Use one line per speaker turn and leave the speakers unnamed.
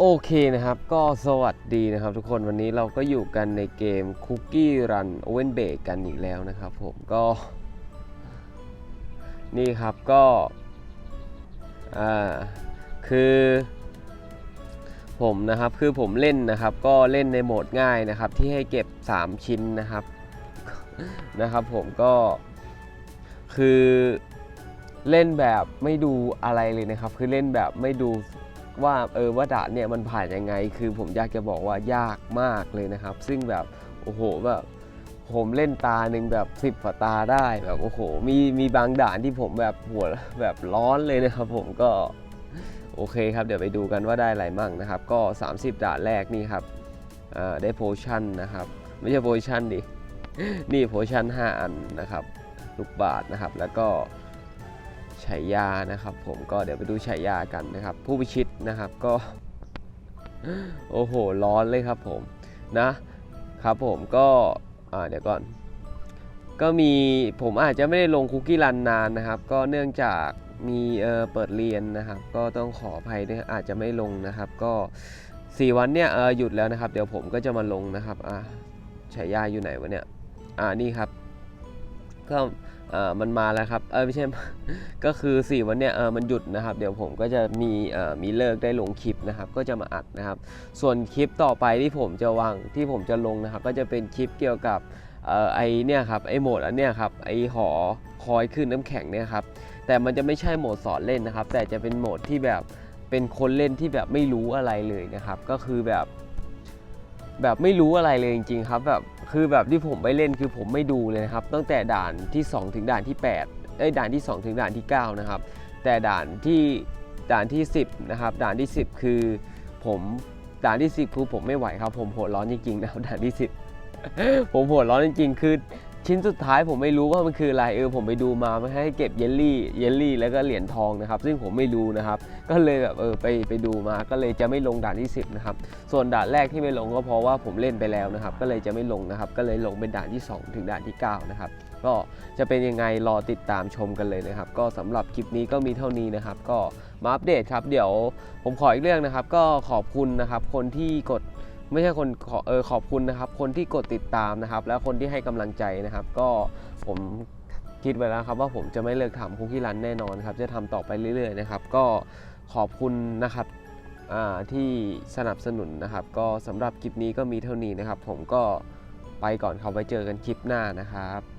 โอเคนะครับ ก็สวัสดีนะครับทุกคนวันนี้เราก็อยู่กันในเกม Cookie Run Oven Bake กันอีกแล้วนะครับผมก็ นี่ครับก็อ่าคือผมนะครับคือผมเล่นนะครับ ก็เล่นในโหมดง่ายนะครับ ที่ให้เก็บ 3 ชิ้นนะครับนะครับผมก็คือเล่นแบบไม่ดูอะไรเลยนะครับ คือเล่นแบบไม่ดู ว่าเออว่าด่านเนี่ยมันผ่านยังไง คือผมอยากจะบอกว่ายากมากเลยนะครับ ซึ่งแบบโอ้โหแบบผมเล่นตาหนึ่งแบบสิบ10กว่าตาได้แบบโอ้โหมีมีบางด่านที่ผมแบบหัวแบบร้อนเลยนะครับ ผมก็โอเคครับเดี๋ยวไปดูกันว่าได้อะไรมั่งนะครับ ก็ 30 ด่านแรกนี่ครับได้โพชั่นนะครับ ไม่ใช่โพชั่นดินี่โพชั่น 5 อันนะครับลูกบาทนะครับ แล้วก็ ฉายานะครับผมก็เดี๋ยวไปดูฉายากันนะครับ ผู้พิชิตนะครับก็ โอ้โห ร้อนเลยครับผมนะครับผมก็อ่าเดี๋ยวก่อน ก็มีผมอาจจะไม่ได้ลงคุกกี้รันนานนะครับ ก็เนื่องจากมีเออเปิดเรียนนะครับ ก็ต้องขออภัยด้วยอาจจะไม่ลงนะครับ ก็ 4 วันเนี่ยเออหยุดแล้วนะครับ เดี๋ยวผมก็จะมาลงนะครับอ่าฉายาอยู่ไหนวะเนี่ยอ่านี่ครับ ก็เออมันมาแล้วครับเออไม่ใช่ ก็คือ 4 วันเนี้ยเออมันหยุดนะครับ เดี๋ยวผมก็จะมีเออมีเลิกได้ลงคลิปนะครับ ก็จะมาอัดนะครับ ส่วนคลิปต่อไปที่ผมจะวางที่ผมจะลงนะครับ ก็จะเป็นคลิปเกี่ยวกับเออไอเนี่ยครับไอโหมดอันเนี้ยครับไอหอคอยขึ้นน้ำแข็งเนี่ยครับแต่มันจะไม่ใช่โหมดสอนเล่นนะครับ แต่จะเป็นโหมดที่แบบเป็นคนเล่นที่แบบไม่รู้อะไรเลยนะครับ ก็คือแบบ แบบไม่รู้อะไรเลยจริงๆครับแบบคือแบบที่ผมไปเล่นคือผมไม่ดูเลยนะครับ ตั้งแต่ด่านที่ 2 ถึงด่านที่8เอ้ยด่านที่ 2 ถึงด่านที่ 9 นะครับ แต่ด่านที่ด่านที่ 10 นะครับ ด่านที่ 10 คือผมด่านที่ 10คือผมไม่ไหวครับ ผมหัวร้อนจริงๆนะครับด่านที่ 10 ผมหัวร้อนจริงๆคือ ชิ้นสุดท้ายผมไม่รู้ว่ามันคืออะไรเออผมไปดูมามันให้เก็บเยลลี่เยลลี่แล้วก็เหรียญทองนะครับ ซึ่งผมไม่รู้นะครับ ก็เลยแบบเออไปไปดูมาก็เลยจะไม่ลงด่านที่ 10นะครับส่วนด่านแรกที่ไม่ลงก็เพราะว่าผมเล่นไปแล้วนะครับ ก็เลยจะไม่ลงนะครับ ก็เลยลงเป็นด่านที่ 2 ถึงด่านที่9นะครับก็จะเป็นยังไงรอติดตามชมกันเลยนะครับ ก็สำหรับคลิปนี้ก็มีเท่านี้นะครับ ก็มาอัปเดตครับ เดี๋ยวผมขออีกเรื่องนะครับ ก็ขอบคุณนะครับคนที่กด ไม่ใช่คนขอเออขอบคุณนะครับ คนที่กดติดตามนะครับ และคนที่ให้กำลังใจนะครับ ก็ผมคิดไว้แล้วครับว่าผมจะไม่เลิกทำคุกกี้รันแน่นอนครับจะทำต่อไปเรื่อยๆนะครับ ก็ขอบคุณนะครับที่สนับสนุนนะครับ ก็สำหรับคลิปนี้ก็มีเท่านี้นะครับ ผมก็ไปก่อนครับไว้เจอกันคลิปหน้านะครับ